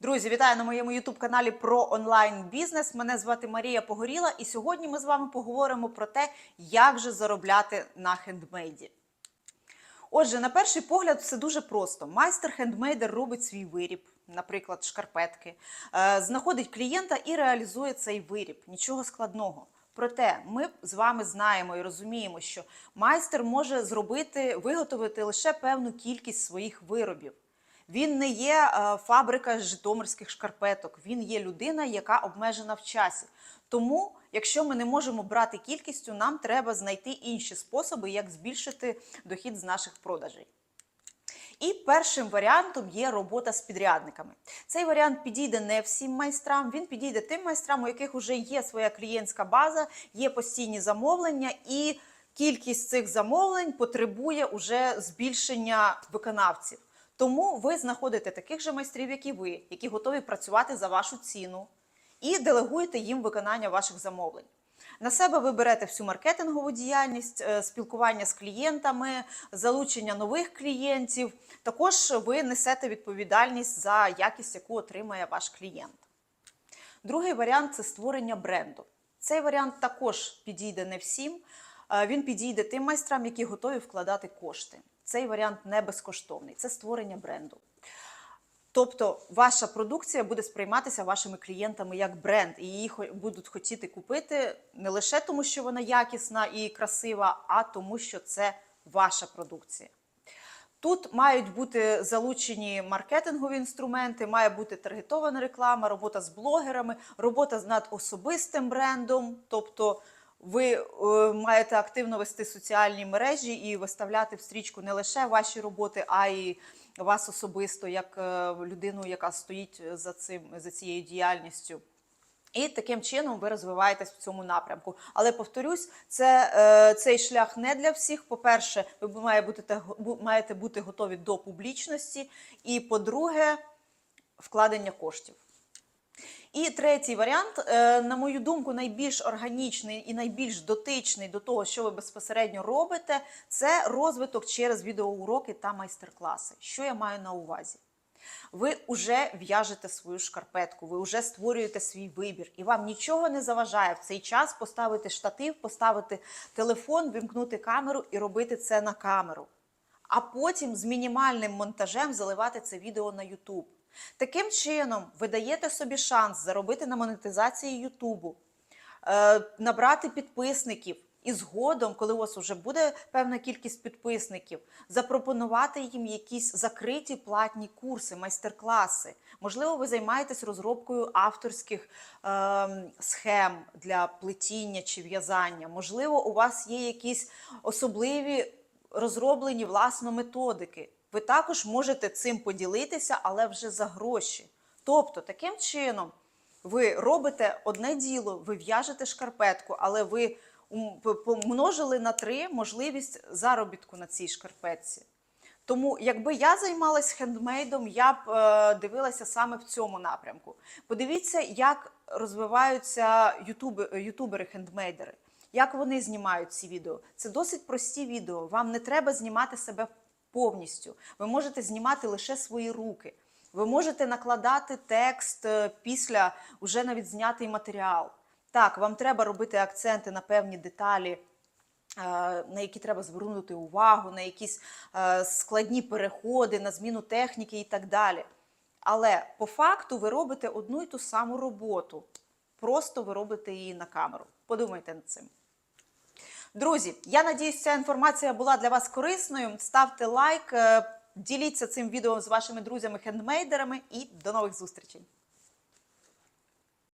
Друзі, вітаю на моєму ютуб-каналі про онлайн-бізнес. Мене звати Марія Погоріла, і сьогодні ми з вами поговоримо про те, як же заробляти на хендмейді. Отже, на перший погляд, все дуже просто. Майстер-хендмейдер робить свій виріб, наприклад, шкарпетки, е, знаходить клієнта і реалізує цей виріб. Нічого складного. Проте ми з вами знаємо і розуміємо, що майстер може зробити, виготовити лише певну кількість своїх виробів. Він не є е, фабрика житомирських шкарпеток, він є людина, яка обмежена в часі. Тому, якщо ми не можемо брати кількістю, нам треба знайти інші способи, як збільшити дохід з наших продажей. І першим варіантом є робота з підрядниками. Цей варіант підійде не всім майстрам. Він підійде тим майстрам, у яких вже є своя клієнтська база, є постійні замовлення, і кількість цих замовлень потребує уже збільшення виконавців. Тому ви знаходите таких же майстрів, як і ви, які готові працювати за вашу ціну, і делегуєте їм виконання ваших замовлень. На себе ви берете всю маркетингову діяльність, е, спілкування з клієнтами, залучення нових клієнтів. Також ви несете відповідальність за якість, яку отримає ваш клієнт. Другий варіант це створення бренду. Цей варіант також підійде не всім. Е, Він підійде тим майстрам, які готові вкладати кошти. Цей варіант не безкоштовний, це створення бренду. Тобто ваша продукція буде сприйматися вашими клієнтами як бренд, і її будуть хотіти купити не лише тому, що вона якісна і красива, а тому, що це ваша продукція. Тут мають бути залучені маркетингові інструменти, має бути таргетована реклама, робота з блогерами, робота над особистим брендом. Тобто ви е, маєте активно вести соціальні мережі і виставляти в стрічку не лише ваші роботи, а й вас особисто, як е, людину, яка стоїть за цим за цією діяльністю. І таким чином ви розвиваєтесь в цьому напрямку. Але повторюсь, це, е, цей шлях не для всіх. По-перше, ви має бути, те- маєте бути готові до публічності. І по-друге, вкладення коштів. І третій варіант, е, на мою думку, найбільш органічний і найбільш дотичний до того, що ви безпосередньо робите, це розвиток через відеоуроки та майстер-класи. Що я маю на увазі? Ви вже в'яжете свою шкарпетку, ви вже створюєте свій вибір, і вам нічого не заважає в цей час поставити штатив, поставити телефон, вимкнути камеру і робити це на камеру. А потім з мінімальним монтажем заливати це відео на YouTube. Таким чином, ви даєте собі шанс заробити на монетизації Ютубу, е, набрати підписників. І згодом, коли у вас вже буде певна кількість підписників, запропонувати їм якісь закриті платні курси, майстер-класи. Можливо, ви займаєтесь розробкою авторських е, схем для плетіння чи в'язання. Можливо, у вас є якісь особливі розроблені власно методики. Ви також можете цим поділитися, але вже за гроші. Тобто, таким чином ви робите одне діло, ви в'яжете шкарпетку, але ви помножили на три можливість заробітку на цій шкарпетці. Тому, якби я займалась хендмейдом, я б е, дивилася саме в цьому напрямку. Подивіться, як розвиваються ютуби, ютубери-хендмейдери, як вони знімають ці відео. Це досить прості відео. Вам не треба знімати себе повністю. Ви можете знімати лише свої руки. Ви можете накладати текст е, після вже навіть знятий матеріал. Так, вам треба робити акценти на певні деталі, е, на які треба звернути увагу, на якісь е, складні переходи, на зміну техніки і так далі. Але по факту ви робите одну і ту саму роботу. Просто ви робите її на камеру. Подумайте над цим. Друзі, я надіюсь, ця інформація була для вас корисною. Ставте лайк, е, діліться цим відео з вашими друзями-хендмейдерами і до нових зустрічей!